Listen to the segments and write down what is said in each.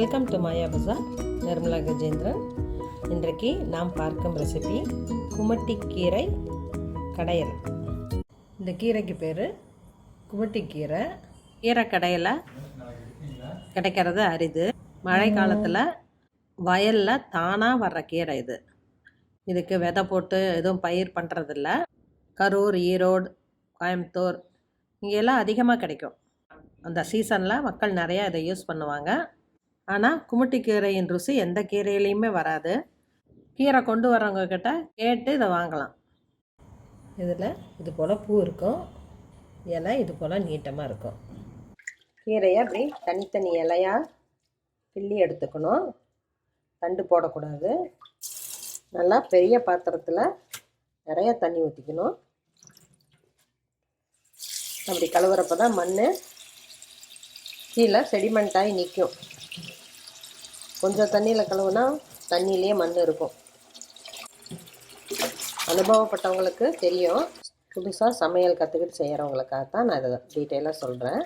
Welcome to Maya Bazaar Nirmala Gajendran இன்றைக்கு நாம் பார்க்கும் ரெசிபி குமட்டிக்கீரை கடையல். இந்த கீரைக்கு பேர் குமட்டிக்கீரை கீரை. கடையில் கிடைக்கிறது அரிது. மழை காலத்தில் வயலில் தானாக வர்ற கீரை இது. இதுக்கு விதை போட்டு எதுவும் பயிர் பண்ணுறதில்ல கரூர் ஈரோடு கோயம்புத்தூர் இங்கெல்லாம் அதிகமாக கிடைக்கும். அந்த சீசனில் மக்கள் நிறையா இதை யூஸ் பண்ணுவாங்க. ஆனால் குமுட்டி கீரையின் ருசி எந்த கீரையிலையுமே வராது. கீரை கொண்டு வரவங்க கிட்ட கேட்டு இதை வாங்கலாம். இதில் இது போல் பூ இருக்கும். இலை இது போல் நீட்டமாக இருக்கும். கீரையை அப்படி தனித்தனி இலையாக கிள்ளி எடுத்துக்கணும். தண்டு போடக்கூடாது. நல்லா பெரிய பாத்திரத்தில் நிறைய தண்ணி ஊற்றிக்கணும் அப்படி கழுவுறப்ப தான் மண் கீழே செடிமெண்ட்டாகி நிற்கும் கொஞ்சம் தண்ணியில் கழுவுனா தண்ணியிலே மண் இருக்கும். அனுபவப்பட்டவங்களுக்கு தெரியும். புதுசாக சமையல் கற்றுக்கிட்டு செய்கிறவங்களுக்காக தான் நான் இதை டீட்டெயிலாக சொல்கிறேன்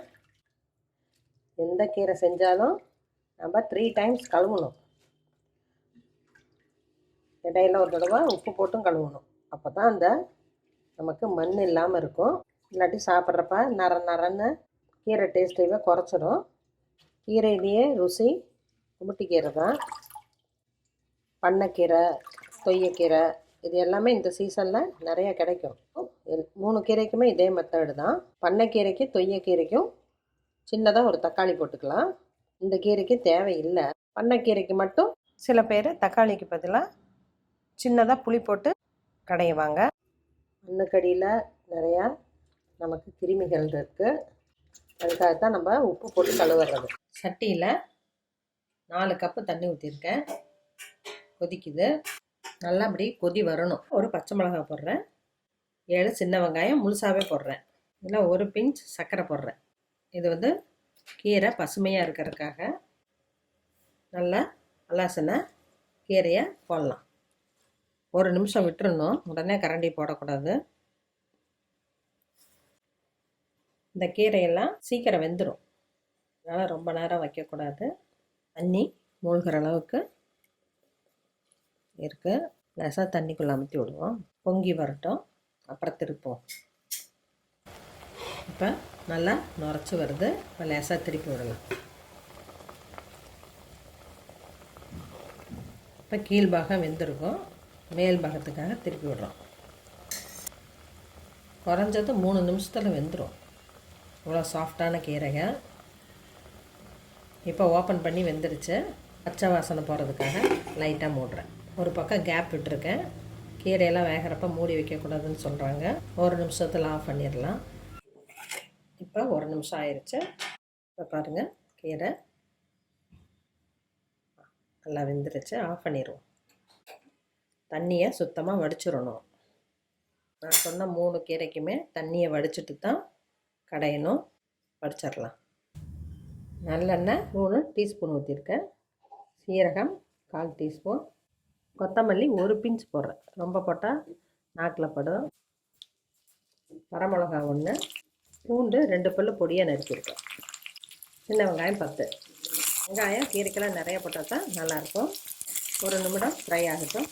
எந்த கீரை செஞ்சாலும் நம்ம த்ரீ டைம்ஸ் கழுவணும். இடையில ஒரு தடவை உப்பு போட்டும் கழுவணும். அப்போ தான் அந்த நமக்கு மண் இல்லாமல் இருக்கும். இல்லாட்டி சாப்பிட்றப்ப நர நரன்னு கீரை டேஸ்ட்டையே குறைச்சிடும் கீரையிலேயே ருசி கீரை தான் பண்ணைக்கீரை தொய்யக்கீரை இது எல்லாமே இந்த சீசனில் நிறையா கிடைக்கும். மூணு கீரைக்குமே இதே மெத்தடு தான். பண்ணைக்கீரைக்கு தொய்யக்கீரைக்கும் சின்னதாக ஒரு தக்காளி போட்டுக்கலாம். இந்த கீரைக்கு தேவையில்லை. பண்ணைக்கீரைக்கு மட்டும் சில பேர் தக்காளிக்கு பதிலாக சின்னதாக புளி போட்டு கடையுவாங்க. மண்ணுக்கடியில் நிறையா நமக்கு கிருமிகள் இருக்குது அதுக்காக தான் நம்ம உப்பு போட்டு கழுவுறது. சட்டியில் நாலு கப்பு தண்ணி ஊற்றிருக்கேன் கொதிக்குது. நல்லா அப்படி கொதி வரணும். ஒரு பச்சை மிளகாய் போடுறேன். ஏழு சின்ன வெங்காயம் முழுசாகவே போடுறேன். இதில் ஒரு பிஞ்ச் சர்க்கரை போடுறேன். இது வந்து கீரை பசுமையாக இருக்கிறதுக்காக நல்லா அலாசின கீரையை போடலாம். ஒரு நிமிஷம் விட்டுருணும் உடனே கரண்டி போடக்கூடாது. இந்த கீரையெல்லாம் சீக்கிரம் வெந்துடும் அதனால் ரொம்ப நேரம் வைக்கக்கூடாது. தண்ணி மூழ்கிற அளவுக்கு இருக்குது லேசாக தண்ணிக்குள்ளே அமுத்தி விடுவோம். பொங்கி வரட்டும். அப்புறம் திருப்போம் இப்போ நல்லா நுரைச்சி வருது. இப்போ லேசாக திருப்பி விடலாம். இப்போ கீழ்பாகம் வெந்திருக்கும். மேல் பாகத்துக்காக திருப்பி விடுறோம். குறைஞ்சது மூணு நிமிஷத்தில் வெந்துடும் இவ்வளோ சாஃப்டான கீரைகள். இப்போ ஓப்பன் பண்ணி வெந்துருச்சு. பச்சை வாசனை போகிறதுக்காக லைட்டாக மூடுறேன். ஒரு பக்கம் கேப் விட்டுருக்கேன். கீரையெல்லாம் வேகிறப்ப மூடி வைக்கக்கூடாதுன்னு சொல்கிறாங்க ஒரு நிமிஷத்தில் ஆஃப் பண்ணிடலாம். இப்போ ஒரு நிமிஷம் ஆயிடுச்சு இப்போ பாருங்கள் கீரை நல்லா வெந்துருச்சு. ஆஃப் பண்ணிடுவோம். தண்ணியை சுத்தமாக வடிச்சிடணும். நான் சொன்ன மூணு கீரைக்குமே தண்ணியை வடிச்சிட்டு தான் கடையணும். வடிச்சிடலாம். நல்லெண்ணெய் மூணு டீஸ்பூன் ஊற்றிருக்கேன் சீரகம் கால் டீஸ்பூன். கொத்தமல்லி ஒரு பிஞ்ச் போடுறேன். ரொம்ப போட்டால் நாக்கில் படும். வரமிளகா ஒன்று பூண்டு ரெண்டு பல்லு பொடியாக நறுக்கியிருக்கேன். சின்ன வெங்காயம் பத்து. வெங்காயம் கீரைக்கெல்லாம் நிறைய போட்டால் தான் நல்லாயிருக்கும். ஒரு நிமிடம் ஃப்ரை ஆகட்டும்.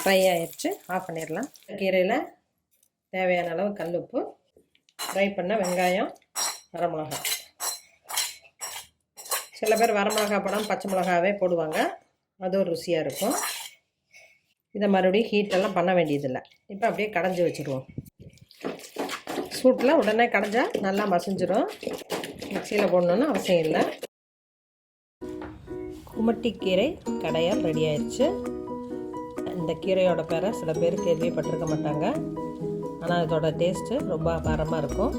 ஃப்ரை ஆகிடுச்சு ஆஃப் பண்ணிடலாம். கீரையில் தேவையான அளவு கல் உப்பு ஃப்ரை பண்ண வெங்காயம் வரமிளகா சில பேர் வரமிளகா படம் பச்சை மிளகாவே போடுவாங்க. அது ஒரு ருசியாக இருக்கும். இதை மறுபடியும் ஹீட்டெல்லாம் பண்ண வேண்டியதில்லை. இப்போ அப்படியே கடைஞ்சி வச்சுருவோம். சூட்டில் உடனே கடைஞ்சா நல்லா மசிஞ்சிடும் மிக்சியில் போடணுன்னு அவசியம் இல்லை. குமட்டிக்கீரை கடையால் ரெடி ஆயிடுச்சு இந்த கீரையோட பேரை சில பேர் கேள்விப்பட்டிருக்க மாட்டாங்க. ஆனால் இதோட டேஸ்ட்டு ரொம்ப அபாரமாக இருக்கும்.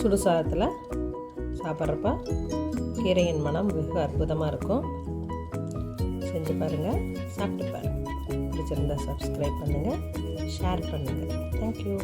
சுடு சாதத்தில் சாப்பிட்றப்ப கீரையின் மனம் வெகு அற்புதமாக இருக்கும். செஞ்சு பாருங்கள் சாப்பிட்டு பாருங்கள் பிடிச்சிருந்தா சப்ஸ்கிரைப் பண்ணுங்கள் ஷேர் பண்ணுங்கள் தேங்க்யூ